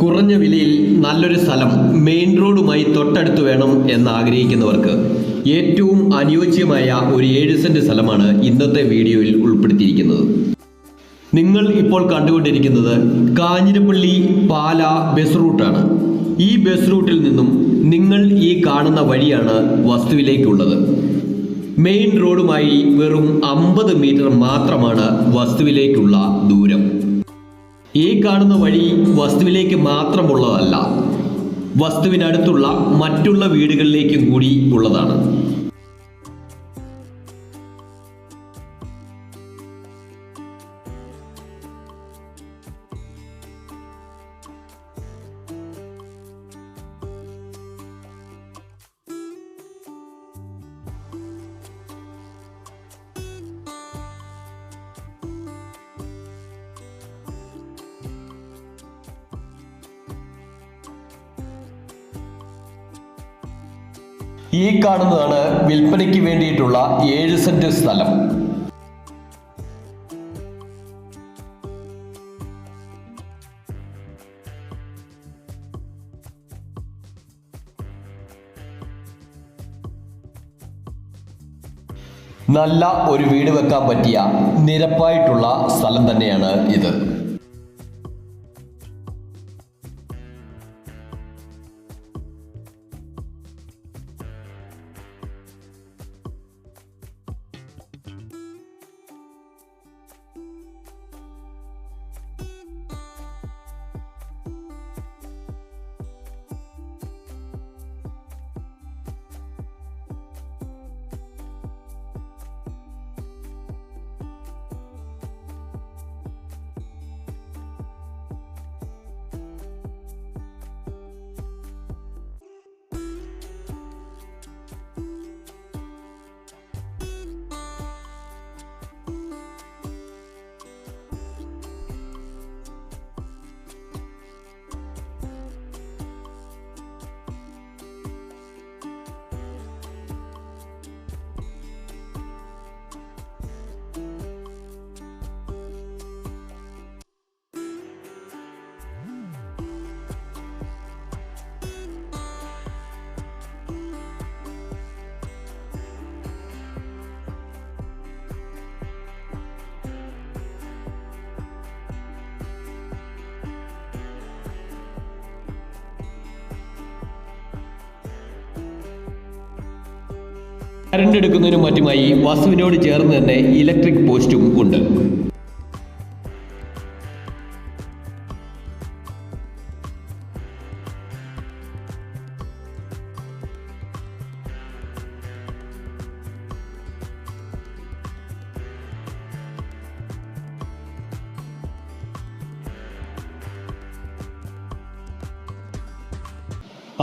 കുറഞ്ഞ വിലയിൽ നല്ലൊരു സ്ഥലം മെയിൻ റോഡുമായി തൊട്ടടുത്ത് വേണം എന്ന് ആഗ്രഹിക്കുന്നവർക്ക് ഏറ്റവും അനുയോജ്യമായ ഒരു ഏഴ് സെന്റ് സ്ഥലമാണ് ഇന്നത്തെ വീഡിയോയിൽ ഉൾപ്പെടുത്തിയിരിക്കുന്നത്. നിങ്ങൾ ഇപ്പോൾ കണ്ടുകൊണ്ടിരിക്കുന്നത് കാഞ്ഞിരപ്പള്ളി പാല ബസ് റൂട്ടാണ്. ഈ ബസ് റൂട്ടിൽ നിന്നും നിങ്ങൾ ഈ കാണുന്ന വഴിയാണ് വസ്തുവിലേക്കുള്ളത്. മെയിൻ റോഡുമായി വെറും അമ്പത് മീറ്റർ മാത്രമാണ് വസ്തുവിലേക്കുള്ള ദൂരം. ഈ കാണുന്ന വഴി വസ്തുവിലേക്ക് മാത്രമുള്ളതല്ല വസ്തുവിനടുത്തുള്ള മറ്റുള്ള വീടുകളിലേക്കും കൂടി ഉള്ളതാണ്. ഈ കാണുന്നതാണ് വിൽപ്പനയ്ക്ക് വേണ്ടിയിട്ടുള്ള ഏഴ് സെന്റ് സ്ഥലം. നല്ല ഒരു വീട് വെക്കാൻ പറ്റിയ നിരപ്പായിട്ടുള്ള സ്ഥലം തന്നെയാണ് ഇത്. കറണ്ട് എടുക്കുന്നതിനും മറ്റുമായി വസ്തുവിനോട് ചേർന്ന് തന്നെ ഇലക്ട്രിക് പോസ്റ്റും ഉണ്ട്.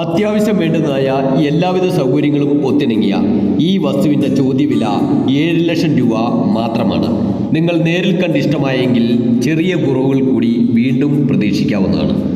അത്യാവശ്യം വേണ്ടതായ എല്ലാവിധ സൗകര്യങ്ങളും ഒത്തിണങ്ങിയ ഈ വസ്തുവിന്റെ ചോദ്യവില ഏഴ് ലക്ഷം രൂപ മാത്രമാണ്. നിങ്ങൾ നേരിൽ കണ്ടിഷ്ടമായെങ്കിൽ ചെറിയ കുറവുകൾ കൂടി വീണ്ടും പ്രതീക്ഷിക്കാവുന്നതാണ്.